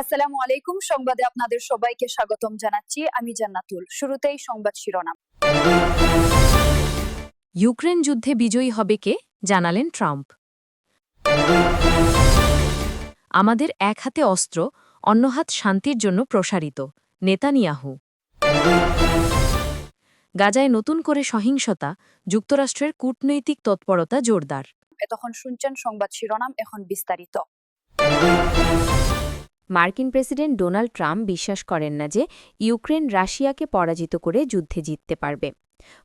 আসসালামু আলাইকুম। সংবাদে আপনাদের সবাইকে স্বাগতম জানাচ্ছি। আমি জান্নাতুল। শুরুতেই সংবাদ শিরোনাম। ইউক্রেন যুদ্ধে বিজয়ী হবে কে? জানালেন ট্রাম্প। আমাদের এক হাতে অস্ত্র, অন্য হাত শান্তির জন্য প্রসারিত। নেতানিয়াহু। গাজায় নতুন করে সহিংসতা, যুক্তরাষ্ট্রের কূটনৈতিক তৎপরতা জোরদার। এতক্ষণ শুনছেন সংবাদ শিরোনাম। এখন বিস্তারিত। মার্কিন প্রেসিডেন্ট ডোনাল্ড ট্রাম্প বিশ্বাস করেন না যে ইউক্রেন রাশিয়াকে পরাজিত করে যুদ্ধে জিততে পারবে।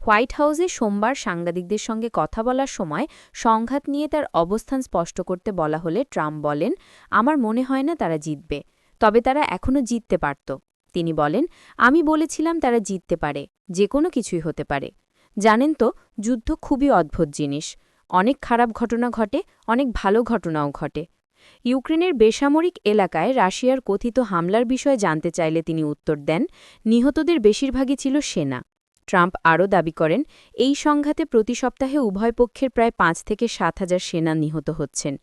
হোয়াইট হাউসে সোমবার সাংবাদিকদের সঙ্গে কথা বলার সময় সংঘাত নিয়ে তার অবস্থান স্পষ্ট করতে বলা হলে ট্রাম্প বলেন, আমার মনে হয় না তারা জিতবে, তবে তারা এখনও জিততে পারত। তিনি বলেন, আমি বলেছিলাম তারা জিততে পারে, যে কোনো কিছুই হতে পারে। জানেন তো, যুদ্ধ খুবই অদ্ভুত জিনিস। অনেক খারাপ ঘটনা ঘটে, অনেক ভালো ঘটনাও ঘটে। ইউক্রেনের বেসামরিক এলাকায় রাশিয়ার কথিত হামলার বিষয়ে জানতে চাইলে তিনি উত্তর দেন, নিহতদের বেশিরভাগই ছিল সেনা। ট্রাম্প আরও দাবি করেন, এই সংঘাতে প্রতি সপ্তাহে উভয় পক্ষের প্রায় পাঁচ থেকে সাত হাজার সেনা নিহত হচ্ছেন।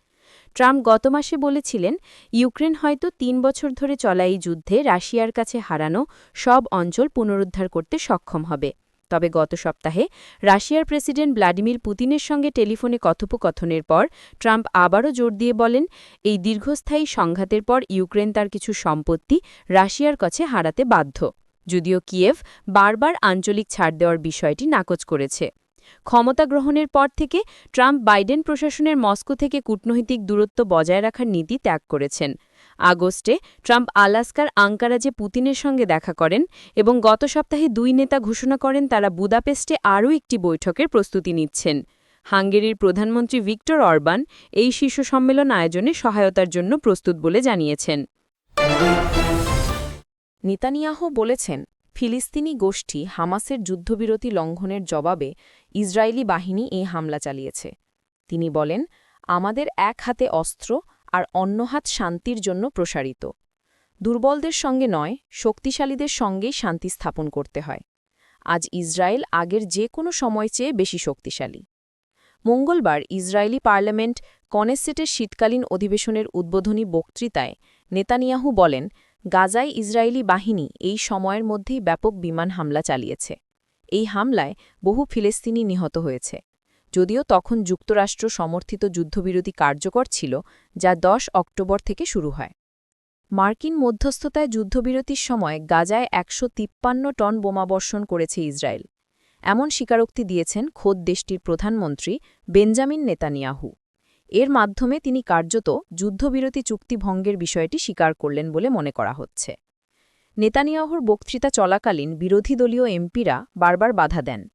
ট্রাম্প গত মাসে বলেছিলেন, ইউক্রেন হয়তো তিন বছর ধরে চলা এই যুদ্ধে রাশিয়ার কাছে হারানো সব অঞ্চল পুনরুদ্ধার করতে সক্ষম হবে। তবে গত সপ্তাহে রাশিয়ার প্রেসিডেন্ট ভ্লাদিমির পুতিনের সঙ্গে টেলিফোনে কথোপকথনের পর ট্রাম্প আবারও জোর দিয়ে বলেন, এই দীর্ঘস্থায়ী সংঘাতের পর ইউক্রেন তার কিছু সম্পত্তি রাশিয়ার কাছে হারাতে বাধ্য। যদিও কিয়েভ বারবার আঞ্চলিক ছাড় দেওয়ার বিষয়টি নাকচ করেছে। ক্ষমতা গ্রহণের পর থেকে ট্রাম্প বাইডেন প্রশাসনের মস্কো থেকে কূটনৈতিক দূরত্ব বজায় রাখার নীতি ত্যাগ করেছেন। আগস্টে ট্রাম্প আলাস্কার আঙ্কারাজে পুতিনের সঙ্গে দেখা করেন এবং গত সপ্তাহে দুই নেতা ঘোষণা করেন তারা বুদাপেস্টে আরও একটি বৈঠকের প্রস্তুতি নিচ্ছেন। হাঙ্গেরির প্রধানমন্ত্রী ভিক্টর অরবান এই শীর্ষ সম্মেলন আয়োজনে সহায়তার জন্য প্রস্তুত বলে জানিয়েছেন। নিতানিয়াহ বলেছেন ফিলিস্তিনি গোষ্ঠী হামাসের যুদ্ধবিরতি লঙ্ঘনের জবাবে ইসরায়েলি বাহিনী এই হামলা চালিয়েছে। তিনি বলেন, আমাদের এক হাতে অস্ত্র আর অন্য হাত শান্তির জন্য প্রসারিত। দুর্বলদের সঙ্গে নয়, শক্তিশালীদের সঙ্গেই শান্তি স্থাপন করতে হয়। আজ ইসরায়েল আগের যে কোনো সময় চেয়ে বেশি শক্তিশালী। মঙ্গলবার ইসরায়েলি পার্লামেন্ট কনেসেটের শীতকালীন অধিবেশনের উদ্বোধনী বক্তৃতায় নেতানিয়াহু বলেন গাজায় ইসরায়েলি বাহিনী এই সময়ের মধ্যেই ব্যাপক বিমান হামলা চালিয়েছে। এই হামলায় বহু ফিলিস্তিনি নিহত হয়েছে। যদিও তখন যুক্তরাষ্ট্র সমর্থিত যুদ্ধবিরতি কার্যকর ছিল, যা ১০ অক্টোবর থেকে শুরু হয়। মার্কিন মধ্যস্থতায় যুদ্ধবিরতির সময় গাজায় একশো তিপ্পান্ন টন বোমাবর্ষণ করেছে ইসরায়েল। এমন স্বীকারোক্তি দিয়েছেন খোদ দেশটির প্রধানমন্ত্রী বেঞ্জামিন নেতানিয়াহু। এর মাধ্যমে তিনি কার্যত যুদ্ধবিরতি চুক্তি ভঙ্গের বিষয়টি স্বীকার করলেন বলে মনে করা হচ্ছে। নেতানিয়াহুর বক্তৃতা চলাকালীন বিরোধী দলীয় এমপিরা বারবার বাধা দেন।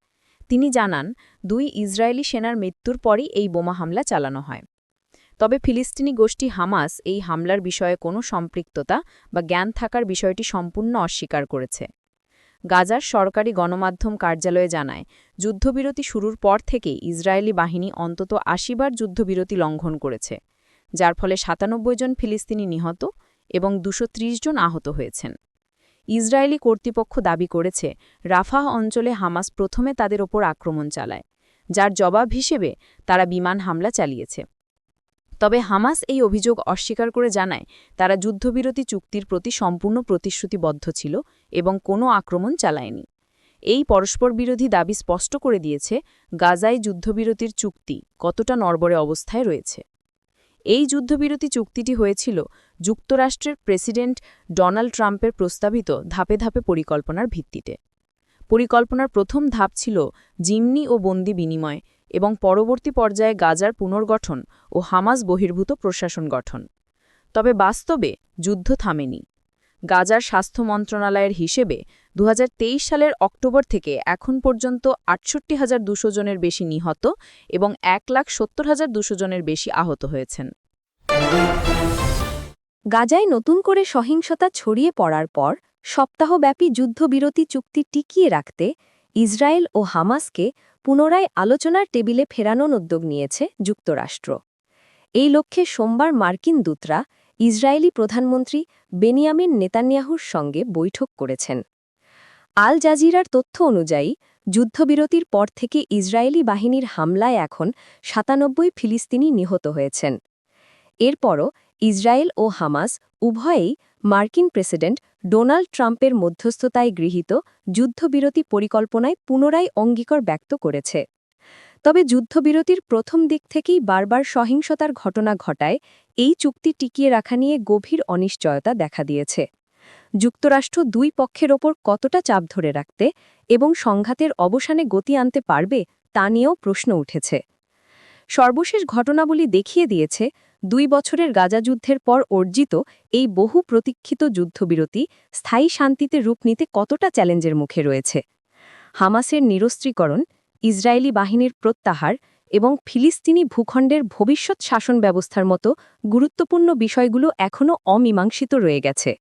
তিনি জানান, দুই ইসরায়েলি সেনার মৃত্যুর পরই এই বোমা হামলা চালানো হয়। তবে ফিলিস্তিনি গোষ্ঠী হামাস এই হামলার বিষয়ে কোনো সম্পৃক্ততা বা জ্ঞান থাকার বিষয়টি সম্পূর্ণ অস্বীকার করেছে। গাজার সরকারি গণমাধ্যম কার্যালয়ে জানায়, যুদ্ধবিরতি শুরুর পর থেকেই ইসরায়েলি বাহিনী অন্তত আশিবার যুদ্ধবিরতি লঙ্ঘন করেছে, যার ফলে সাতানব্বই জন ফিলিস্তিনি নিহত এবং দুশো জন আহত হয়েছেন। ইসরায়েলি কর্তৃপক্ষ দাবি করেছে, রাফাহ অঞ্চলে হামাস প্রথমে তাদের ওপর আক্রমণ চালায়, যার জবাব হিসেবে তারা বিমান হামলা চালিয়েছে। তবে হামাস এই অভিযোগ অস্বীকার করে জানায়, তারা যুদ্ধবিরতি চুক্তির প্রতি সম্পূর্ণ প্রতিশ্রুতিবদ্ধ ছিল এবং কোনো আক্রমণ চালায়নি। এই পরস্পর বিরোধী দাবি স্পষ্ট করে দিয়েছে গাজায় যুদ্ধবিরতির চুক্তি কতটা নড়বড়ে অবস্থায় রয়েছে। এই যুদ্ধবিরতি চুক্তিটি হয়েছিল যুক্তরাষ্ট্রের প্রেসিডেন্ট ডোনাল্ড ট্রাম্পের প্রস্তাবিত ধাপে ধাপে পরিকল্পনার ভিত্তিতে। পরিকল্পনার প্রথম ধাপ ছিল জিমনি ও বন্দি বিনিময় এবং পরবর্তী পর্যায়ে গাজার পুনর্গঠন ও হামাস বহির্ভূত প্রশাসন গঠন। তবে বাস্তবে যুদ্ধ থামেনি। গাজার স্বাস্থ্য মন্ত্রণালয়ের হিসেবে দু হাজার তেইশ সালের অক্টোবর থেকে এখন পর্যন্ত আটষট্টি হাজার দুশো জনের বেশি নিহত এবং এক লাখ সত্তর হাজার দুশো জনের বেশি আহত হয়েছেন। গাজায় নতুন করে সহিংসতা ছড়িয়ে পড়ার পর সপ্তাহব্যাপী যুদ্ধবিরতি চুক্তি টিকিয়ে রাখতে ইসরায়েল ও হামাসকে পুনরায় আলোচনার টেবিলে ফেরানোর উদ্যোগ নিয়েছে যুক্তরাষ্ট্র। এই লক্ষ্যে সোমবার মার্কিন দূতরা ইসরায়েলি প্রধানমন্ত্রী বেনিয়ামিন নেতানিয়াহুর সঙ্গে বৈঠক করেছেন। আল জাজিরার তথ্য অনুযায়ী, যুদ্ধবিরতির পর থেকে ইসরায়েলি বাহিনীর হামলায় এখন সাতানব্বই ফিলিস্তিনি নিহত হয়েছেন। এরপরও ইসরায়েল ও হামাস উভয়েই মার্কিন প্রেসিডেন্ট ডোনাল্ড ট্রাম্পের মধ্যস্থতায় গৃহীত যুদ্ধবিরতি পরিকল্পনায় পুনরায় অঙ্গীকার ব্যক্ত করেছে। তবে যুদ্ধবিরতির প্রথম দিক থেকেই বারবার সহিংসতার ঘটনা ঘটায়, এই চুক্তি টিকিয়ে রাখা নিয়ে গভীর অনিশ্চয়তা দেখা দিয়েছে। যুক্তরাষ্ট্র দুই পক্ষের ওপর কতটা চাপ ধরে রাখতে এবং সংঘাতের অবসানে গতি আনতে পারবে, তা নিয়েও প্রশ্ন উঠেছে। সর্বশেষ ঘটনাবলী দেখিয়ে দিয়েছে, দুই বছরের গাজা যুদ্ধের পর অর্জিত এই বহু প্রতীক্ষিত যুদ্ধবিরতি স্থায়ী শান্তিতে রূপ নিতে কতটা চ্যালেঞ্জের মুখে রয়েছে। হামাসের নিরস্ত্রীকরণ ইসরায়েলি বাহিনীর প্রত্যাহার এবং ফিলিস্তিনি ভূখণ্ডের ভবিষ্যৎ শাসন ব্যবস্থার মতো গুরুত্বপূর্ণ বিষয়গুলো এখনও অমীমাংসিত রয়ে গেছে।